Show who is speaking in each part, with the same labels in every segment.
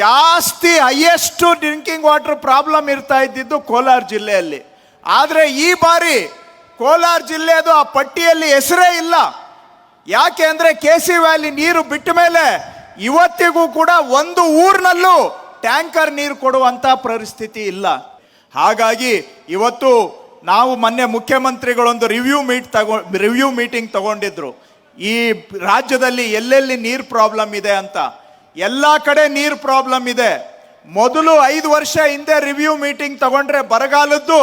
Speaker 1: ಜಾಸ್ತಿ highest drinking water problem ಇರ್ತಾ ಇದ್ದಿದ್ದು ಕೋಲಾರ ಜಿಲ್ಲೆಯಲ್ಲಿ. ಆದರೆ ಈ ಬಾರಿ ಕೋಲಾರ ಜಿಲ್ಲೆದು ಆ ಪಟ್ಟಿಯಲ್ಲಿ ಹೆಸರೇ ಇಲ್ಲ. ಯಾಕೆ ಅಂದರೆ ಕೆ ಸಿ ವ್ಯಾಲಿ ನೀರು ಬಿಟ್ಟ ಮೇಲೆ ಇವತ್ತಿಗೂ ಕೂಡ ಒಂದು ಊರಿನಲ್ಲೂ ಟ್ಯಾಂಕರ್ ನೀರು ಕೊಡುವಂಥ ಪರಿಸ್ಥಿತಿ ಇಲ್ಲ. ಹಾಗಾಗಿ ಇವತ್ತು ನಾವು ಮೊನ್ನೆ ಮುಖ್ಯಮಂತ್ರಿಗಳೊಂದು ರಿವ್ಯೂ ಮೀಟ್ ತಗೊ ರಿವ್ಯೂ ಮೀಟಿಂಗ್ ತಗೊಂಡಿದ್ರು. ಈ ರಾಜ್ಯದಲ್ಲಿ ಎಲ್ಲೆಲ್ಲಿ ನೀರು ಪ್ರಾಬ್ಲಮ್ ಇದೆ ಅಂತ. ಎಲ್ಲ ಕಡೆ ನೀರು ಪ್ರಾಬ್ಲಮ್ ಇದೆ. ಮೊದಲು ಐದು ವರ್ಷ ಹಿಂದೆ ರಿವ್ಯೂ ಮೀಟಿಂಗ್ ತಗೊಂಡ್ರೆ ಬರಗಾಲದ್ದು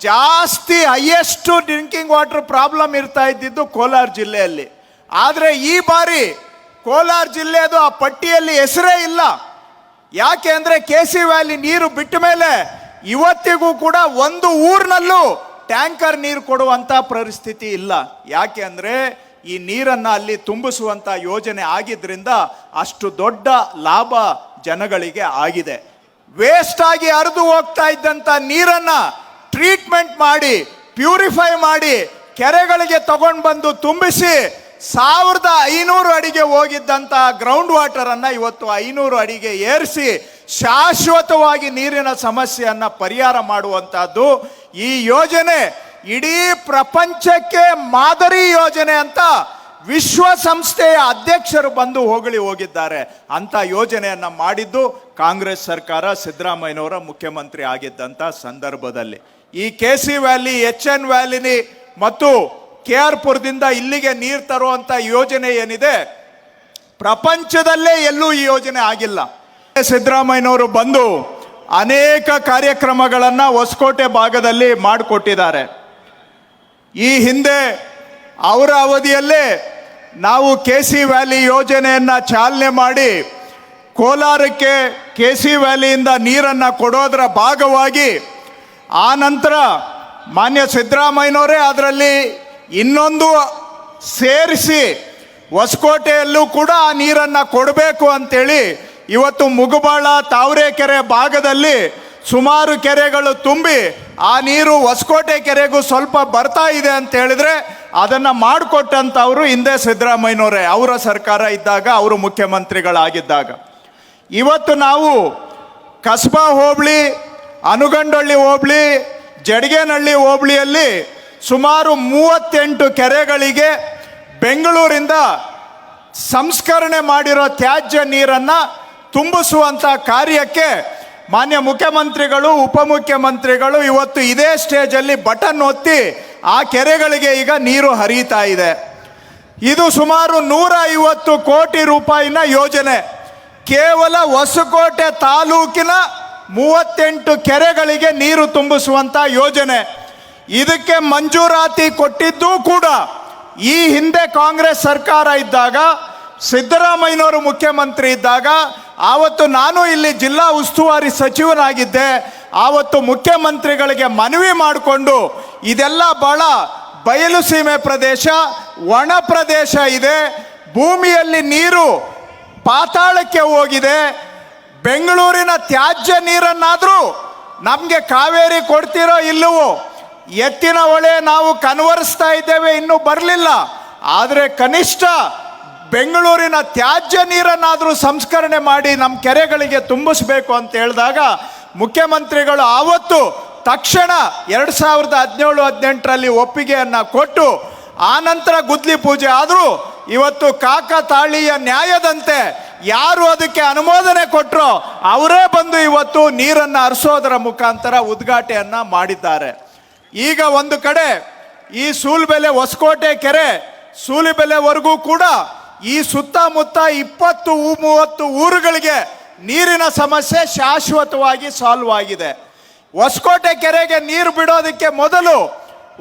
Speaker 1: ಜಾಸ್ತಿ ಹೈಯೆಸ್ಟ್ ಡ್ರಿಂಕಿಂಗ್ ವಾಟರ್ ಪ್ರಾಬ್ಲಮ್ ಇರ್ತಾ ಇದ್ದಿದ್ದು ಕೋಲಾರ ಜಿಲ್ಲೆಯಲ್ಲಿ. ಆದರೆ ಈ ಬಾರಿ ಕೋಲಾರ ಜಿಲ್ಲೆದು ಆ ಪಟ್ಟಿಯಲ್ಲಿ ಹೆಸರೇ ಇಲ್ಲ. ಯಾಕೆ ಅಂದರೆ ಕೆ ಸಿ ವ್ಯಾಲಿ ನೀರು ಬಿಟ್ಟ ಮೇಲೆ ಇವತ್ತಿಗೂ ಕೂಡ ಒಂದು ಊರಿನಲ್ಲೂ ಟ್ಯಾಂಕರ್ ನೀರು ಕೊಡುವಂಥ ಪರಿಸ್ಥಿತಿ ಇಲ್ಲ. ಯಾಕೆ ಅಂದರೆ ಈ ನೀರನ್ನು ಅಲ್ಲಿ ತುಂಬಿಸುವಂಥ ಯೋಜನೆ ಆಗಿದ್ದರಿಂದ ಅಷ್ಟು ದೊಡ್ಡ ಲಾಭ ಜನಗಳಿಗೆ ಆಗಿದೆ. ವೇಸ್ಟ್ ಆಗಿ ಹರಿದು ಹೋಗ್ತಾ ಇದ್ದಂಥ ನೀರನ್ನು ಟ್ರೀಟ್ಮೆಂಟ್ ಮಾಡಿ ಪ್ಯೂರಿಫೈ ಮಾಡಿ, ಕೆರೆಗಳಿಗೆ ತಗೊಂಡು ಬಂದು ತುಂಬಿಸಿ ಸಾವಿರದ ಐನೂರು ಅಡಿಗೆ ಹೋಗಿದ್ದಂಥ ಗ್ರೌಂಡ್ ವಾಟರ್ ಅನ್ನ ಇವತ್ತು ಐನೂರು ಅಡಿಗೆ ಏರಿಸಿ ಶಾಶ್ವತವಾಗಿ ನೀರಿನ ಸಮಸ್ಯೆಯನ್ನು ಪರಿಹಾರ ಮಾಡುವಂಥದ್ದು ಈ ಯೋಜನೆ ಇಡೀ ಪ್ರಪಂಚಕ್ಕೆ ಮಾದರಿ ಯೋಜನೆ ಅಂತ ವಿಶ್ವಸಂಸ್ಥೆಯ ಅಧ್ಯಕ್ಷರು ಬಂದು ಹೋಗಲಿ ಹೋಗಿದ್ದಾರೆ ಅಂತ ಯೋಜನೆಯನ್ನು ಮಾಡಿದ್ದು ಕಾಂಗ್ರೆಸ್ ಸರ್ಕಾರ ಸಿದ್ದರಾಮಯ್ಯನವರ ಮುಖ್ಯಮಂತ್ರಿ ಆಗಿದ್ದಂಥ ಸಂದರ್ಭದಲ್ಲಿ. ಈ K C valley, H N ವ್ಯಾಲಿನಿ ಮತ್ತು ಕೆ ಆರ್ ಪುರದಿಂದ ಇಲ್ಲಿಗೆ ನೀರು ತರುವಂಥ ಯೋಜನೆ ಏನಿದೆ, ಪ್ರಪಂಚದಲ್ಲೇ ಎಲ್ಲೂ ಈ ಯೋಜನೆ ಆಗಿಲ್ಲ. ಸಿದ್ದರಾಮಯ್ಯನವರು ಬಂದು ಅನೇಕ ಕಾರ್ಯಕ್ರಮಗಳನ್ನು ಹೊಸಕೋಟೆ ಭಾಗದಲ್ಲಿ ಮಾಡಿಕೊಟ್ಟಿದ್ದಾರೆ. ಈ ಹಿಂದೆ ಅವರ ಅವಧಿಯಲ್ಲೇ ನಾವು ಕೆ ಸಿ ವ್ಯಾಲಿ ಯೋಜನೆಯನ್ನು ಚಾಲನೆ ಮಾಡಿ ಕೋಲಾರಕ್ಕೆ ಕೆ ಸಿ ವ್ಯಾಲಿಯಿಂದ ನೀರನ್ನು ಕೊಡೋದರ ಭಾಗವಾಗಿ ಆ ನಂತರ ಮಾನ್ಯ ಸಿದ್ದರಾಮಯ್ಯನವರೇ ಅದರಲ್ಲಿ ಇನ್ನೊಂದು ಸೇರಿಸಿ ಹೊಸಕೋಟೆಯಲ್ಲೂ ಕೂಡ ಆ ನೀರನ್ನು ಕೊಡಬೇಕು ಅಂತೇಳಿ ಇವತ್ತು ಮುಗುಬಾಳ ತಾವರೆಕೆರೆ ಭಾಗದಲ್ಲಿ ಸುಮಾರು ಕೆರೆಗಳು ತುಂಬಿ ಆ ನೀರು ಹೊಸಕೋಟೆ ಕೆರೆಗೂ ಸ್ವಲ್ಪ ಬರ್ತಾ ಇದೆ ಅಂತ ಹೇಳಿದ್ರೆ ಅದನ್ನು ಮಾಡಿಕೊಟ್ಟಂಥವರು ಹಿಂದೆ ಸಿದ್ದರಾಮಯ್ಯನವರೇ, ಅವರ ಸರ್ಕಾರ ಇದ್ದಾಗ, ಅವರು ಮುಖ್ಯಮಂತ್ರಿಗಳಾಗಿದ್ದಾಗ. ಇವತ್ತು ನಾವು ಕಸ್ಬಾ ಹೋಬಳಿ ಅನುಗಂಡಳ್ಳಿ ಹೋಬಳಿ, ಜಡಗೇನಹಳ್ಳಿ ಹೋಬಳಿಯಲ್ಲಿ ಸುಮಾರು ಮೂವತ್ತೆಂಟು ಕೆರೆಗಳಿಗೆ ಬೆಂಗಳೂರಿಂದ ಸಂಸ್ಕರಣೆ ಮಾಡಿರೋ ತ್ಯಾಜ್ಯ ನೀರನ್ನು ತುಂಬಿಸುವಂಥ ಕಾರ್ಯಕ್ಕೆ ಮಾನ್ಯ ಮುಖ್ಯಮಂತ್ರಿಗಳು, ಉಪಮುಖ್ಯಮಂತ್ರಿಗಳು ಇವತ್ತು ಇದೇ ಸ್ಟೇಜಲ್ಲಿ ಬಟನ್ ಒತ್ತಿ ಆ ಕೆರೆಗಳಿಗೆ ಈಗ ನೀರು ಹರಿಯುತ್ತಾ ಇದೆ. ಇದು ಸುಮಾರು ನೂರ ಐವತ್ತು ಕೋಟಿ ರೂಪಾಯಿನ ಯೋಜನೆ. ಕೇವಲ ಹೊಸಕೋಟೆ ತಾಲೂಕಿನ ಮೂವತ್ತೆಂಟು ಕೆರೆಗಳಿಗೆ ನೀರು ತುಂಬಿಸುವಂಥ ಯೋಜನೆ. ಇದಕ್ಕೆ ಮಂಜೂರಾತಿ ಕೊಟ್ಟಿದ್ದೂ ಕೂಡ ಈ ಹಿಂದೆ ಕಾಂಗ್ರೆಸ್ ಸರ್ಕಾರ ಇದ್ದಾಗ, ಸಿದ್ದರಾಮಯ್ಯನವರು ಮುಖ್ಯಮಂತ್ರಿ ಇದ್ದಾಗ ಆವತ್ತು ನಾನು ಇಲ್ಲಿ ಜಿಲ್ಲಾ ಉಸ್ತುವಾರಿ ಸಚಿವನಾಗಿದ್ದೆ. ಆವತ್ತು ಮುಖ್ಯಮಂತ್ರಿಗಳಿಗೆ ಮನವಿ ಮಾಡಿಕೊಂಡು ಇದೆಲ್ಲ ಬಹಳ ಬಯಲು ಸೀಮೆ ಪ್ರದೇಶ, ಒಣ ಪ್ರದೇಶ ಇದೆ. ಭೂಮಿಯಲ್ಲಿ ನೀರು ಪಾತಾಳಕ್ಕೆ ಹೋಗಿದೆ. ಬೆಂಗಳೂರಿನ ತ್ಯಾಜ್ಯ ನೀರನ್ನಾದರೂ ನಮಗೆ ಕಾವೇರಿ ಕೊಡ್ತಿರೋ ಇಲ್ಲವೋ, ಎತ್ತಿನ ಹೊಳೆ ನಾವು ಕನ್ವರ್ಸ್ತಾ ಇದ್ದೇವೆ, ಇನ್ನೂ ಬರಲಿಲ್ಲ. ಆದರೆ ಕನಿಷ್ಠ ಬೆಂಗಳೂರಿನ ತ್ಯಾಜ್ಯ ನೀರನ್ನಾದರೂ ಸಂಸ್ಕರಣೆ ಮಾಡಿ ನಮ್ಮ ಕೆರೆಗಳಿಗೆ ತುಂಬಿಸಬೇಕು ಅಂತ ಹೇಳಿದಾಗ ಮುಖ್ಯಮಂತ್ರಿಗಳು ಆವತ್ತು ತಕ್ಷಣ ಎರಡು ಸಾವಿರದ ಹದಿನೇಳು, ಹದಿನೆಂಟರಲ್ಲಿ ಒಪ್ಪಿಗೆಯನ್ನು ಕೊಟ್ಟು, ಆನಂತರ ನಂತರ ಗುದ್ಲಿ ಪೂಜೆ ಆದರೂ ಇವತ್ತು ಕಾಕ ತಾಳಿಯ ನ್ಯಾಯದಂತೆ ಯಾರು ಅದಕ್ಕೆ ಅನುಮೋದನೆ ಕೊಟ್ಟರೋ ಅವರೇ ಬಂದು ಇವತ್ತು ನೀರನ್ನು ಹರಿಸೋದರ ಮುಖಾಂತರ ಉದ್ಘಾಟೆಯನ್ನು ಮಾಡಿದ್ದಾರೆ. ಈಗ ಒಂದು ಕಡೆ ಈ ಸೂಲ್ಬೆಲೆ ಹೊಸಕೋಟೆ ಕೆರೆ ಸೂಲಿಬೆಲೆವರೆಗೂ ಕೂಡ ಈ ಸುತ್ತಮುತ್ತ ಇಪ್ಪತ್ತು, ಮೂವತ್ತು ಊರುಗಳಿಗೆ ನೀರಿನ ಸಮಸ್ಯೆ ಶಾಶ್ವತವಾಗಿ ಸಾಲ್ವ್ ಆಗಿದೆ. ಹೊಸಕೋಟೆ ಕೆರೆಗೆ ನೀರು ಬಿಡೋದಕ್ಕೆ ಮೊದಲು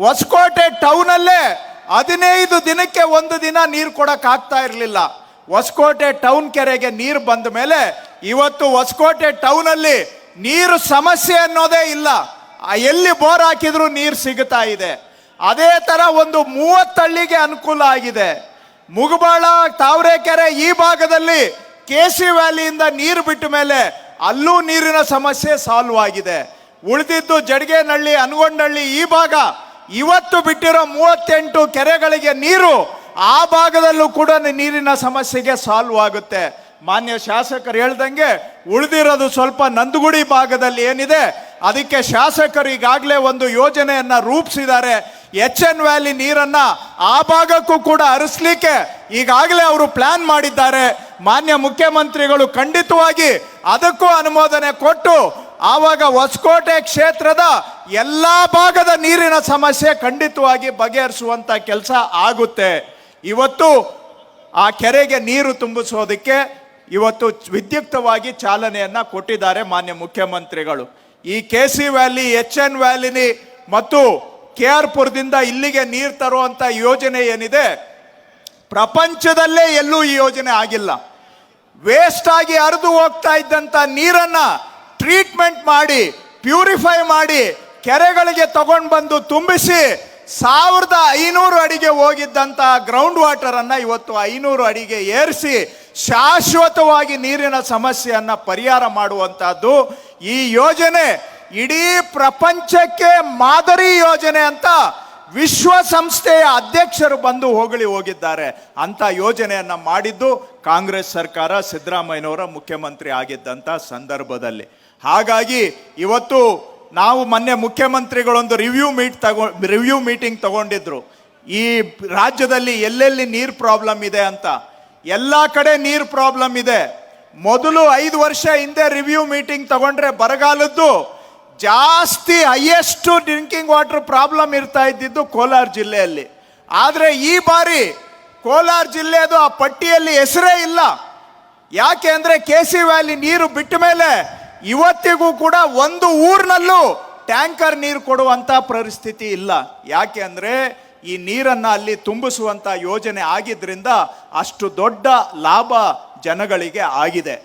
Speaker 1: ಹೊಸಕೋಟೆ ಟೌನಲ್ಲೇ ಹದಿನೈದು ದಿನಕ್ಕೆ ಒಂದು ದಿನ ನೀರು ಕೊಡೋಕ್ಕಾಗ್ತಾ ಇರಲಿಲ್ಲ. ಹೊಸಕೋಟೆ ಟೌನ್ ಕೆರೆಗೆ ನೀರು ಬಂದ ಮೇಲೆ ಇವತ್ತು ಹೊಸಕೋಟೆ ಟೌನಲ್ಲಿ ನೀರು ಸಮಸ್ಯೆ ಅನ್ನೋದೇ ಇಲ್ಲ. ಎಲ್ಲಿ ಬೋರ್ ಹಾಕಿದ್ರು ನೀರು ಸಿಗುತ್ತಾ ಇದೆ. ಅದೇ ತರ ಒಂದು ಮೂವತ್ತಳ್ಳಿಗೆ ಅನುಕೂಲ ಆಗಿದೆ. ಮುಗುಬಾಳ, ತಾವರೆಕೆರೆ ಈ ಭಾಗದಲ್ಲಿ ಕೆ ಸಿ ವ್ಯಾಲಿಯಿಂದ ನೀರು ಬಿಟ್ಟ ಮೇಲೆ ಅಲ್ಲೂ ನೀರಿನ ಸಮಸ್ಯೆ ಸಾಲ್ವ್ ಆಗಿದೆ. ಉಳಿದಿದ್ದು ಜಡಗೇನಹಳ್ಳಿ ಅನಗೊಂಡಹಳ್ಳಿ ಈ ಭಾಗ ಇವತ್ತು ಬಿಟ್ಟಿರೋ ಮೂವತ್ತೆಂಟು ಕೆರೆಗಳಿಗೆ ನೀರು ಆ ಭಾಗದಲ್ಲೂ ಕೂಡ ನೀರಿನ ಸಮಸ್ಯೆಗೆ ಸಾಲ್ವ್ ಆಗುತ್ತೆ. ಮಾನ್ಯ ಶಾಸಕರು ಹೇಳ್ದಂಗೆ ಉಳಿದಿರೋದು ಸ್ವಲ್ಪ ನಂದಗುಡಿ ಭಾಗದಲ್ಲಿ ಏನಿದೆ, ಅದಕ್ಕೆ ಶಾಸಕರು ಈಗಾಗಲೇ ಒಂದು ಯೋಜನೆಯನ್ನು ರೂಪಿಸಿದ್ದಾರೆ. ಎಚ್ ಎನ್ ವ್ಯಾಲಿ ನೀರನ್ನ ಆ ಭಾಗಕ್ಕೂ ಕೂಡ ಹರಿಸ್ಲಿಕ್ಕೆ ಈಗಾಗಲೇ ಅವರು ಪ್ಲಾನ್ ಮಾಡಿದ್ದಾರೆ. ಮಾನ್ಯ ಮುಖ್ಯಮಂತ್ರಿಗಳು ಖಂಡಿತವಾಗಿ ಅದಕ್ಕೂ ಅನುಮೋದನೆ ಕೊಟ್ಟು ಆವಾಗ ಹೊಸಕೋಟೆ ಕ್ಷೇತ್ರದ ಎಲ್ಲಾ ಭಾಗದ ನೀರಿನ ಸಮಸ್ಯೆ ಖಂಡಿತವಾಗಿ ಬಗೆಹರಿಸುವಂತ ಕೆಲಸ ಆಗುತ್ತೆ. ಇವತ್ತು ಆ ಕೆರೆಗೆ ನೀರು ತುಂಬಿಸೋದಕ್ಕೆ ಇವತ್ತು ವಿದ್ಯುಕ್ತವಾಗಿ ಚಾಲನೆಯನ್ನ ಕೊಟ್ಟಿದ್ದಾರೆ ಮಾನ್ಯ ಮುಖ್ಯಮಂತ್ರಿಗಳು. ಈ K C valley, H N ವ್ಯಾಲಿನಿ ಮತ್ತು ಕೆ ಆರ್ ಪುರದಿಂದ ಇಲ್ಲಿಗೆ ನೀರು ತರುವಂತ ಯೋಜನೆ ಏನಿದೆ, ಪ್ರಪಂಚದಲ್ಲೇ ಎಲ್ಲೂ ಈ ಯೋಜನೆ ಆಗಿಲ್ಲ. ವೇಸ್ಟ್ ಆಗಿ ಹರಿದು ಹೋಗ್ತಾ ಇದ್ದಂತ ನೀರನ್ನ ಟ್ರೀಟ್ಮೆಂಟ್ ಮಾಡಿ ಪ್ಯೂರಿಫೈ ಮಾಡಿ, ಕೆರೆಗಳಿಗೆ ತಗೊಂಡು ಬಂದು ತುಂಬಿಸಿ, ಸಾವಿರದ ಐನೂರು ಅಡಿಗೆ ಹೋಗಿದ್ದಂಥ ಗ್ರೌಂಡ್ ವಾಟರ್ ಅನ್ನ ಇವತ್ತು ಐನೂರು ಅಡಿಗೆ ಏರಿಸಿ, ಶಾಶ್ವತವಾಗಿ ನೀರಿನ ಸಮಸ್ಯೆಯನ್ನು ಪರಿಹಾರ ಮಾಡುವಂಥದ್ದು ಈ ಯೋಜನೆ. ಇಡೀ ಪ್ರಪಂಚಕ್ಕೆ ಮಾದರಿ ಯೋಜನೆ ಅಂತ ವಿಶ್ವಸಂಸ್ಥೆಯ ಅಧ್ಯಕ್ಷರು ಬಂದು ಹೋಗಲಿ ಹೋಗಿದ್ದಾರೆ ಅಂತ ಯೋಜನೆಯನ್ನು ಮಾಡಿದ್ದು ಕಾಂಗ್ರೆಸ್ ಸರ್ಕಾರ ಸಿದ್ದರಾಮಯ್ಯನವರ ಮುಖ್ಯಮಂತ್ರಿ ಆಗಿದ್ದಂಥ ಸಂದರ್ಭದಲ್ಲಿ. ಹಾಗಾಗಿ ಇವತ್ತು ನಾವು ಮೊನ್ನೆ ಮುಖ್ಯಮಂತ್ರಿಗಳೊಂದು ರಿವ್ಯೂ ಮೀಟ್ ತಗೊ, ರಿವ್ಯೂ ಮೀಟಿಂಗ್ ತಗೊಂಡಿದ್ರು. ಈ ರಾಜ್ಯದಲ್ಲಿ ಎಲ್ಲೆಲ್ಲಿ ನೀರು ಪ್ರಾಬ್ಲಮ್ ಇದೆ ಅಂತ. ಎಲ್ಲ ಕಡೆ ನೀರು ಪ್ರಾಬ್ಲಮ್ ಇದೆ. ಮೊದಲು ಐದು ವರ್ಷ ಹಿಂದೆ ರಿವ್ಯೂ ಮೀಟಿಂಗ್ ತಗೊಂಡ್ರೆ ಬರಗಾಲದ್ದು ಜಾಸ್ತಿ ಹೈಯೆಸ್ಟು ಡ್ರಿಂಕಿಂಗ್ ವಾಟರ್ ಪ್ರಾಬ್ಲಮ್ ಇರ್ತಾ ಇದ್ದಿದ್ದು ಕೋಲಾರ ಜಿಲ್ಲೆಯಲ್ಲಿ. ಆದರೆ ಈ ಬಾರಿ ಕೋಲಾರ ಜಿಲ್ಲೆದು ಆ ಪಟ್ಟಿಯಲ್ಲಿ ಹೆಸರೇ ಇಲ್ಲ. ಯಾಕೆ ಅಂದರೆ ಕೆ ಸಿ ವ್ಯಾಲಿ ನೀರು ಬಿಟ್ಟ ಮೇಲೆ ಇವತ್ತಿಗೂ ಕೂಡ ಒಂದು ಊರಿನಲ್ಲೂ ಟ್ಯಾಂಕರ್ ನೀರು ಕೊಡುವಂಥ ಪರಿಸ್ಥಿತಿ ಇಲ್ಲ. ಯಾಕೆ ಅಂದರೆ ಈ ನೀರನ್ನು ಅಲ್ಲಿ ತುಂಬಿಸುವಂಥ ಯೋಜನೆ ಆಗಿದ್ದರಿಂದ ಅಷ್ಟು ದೊಡ್ಡ ಲಾಭ ಜನಗಳಿಗೆ ಆಗಿದೆ.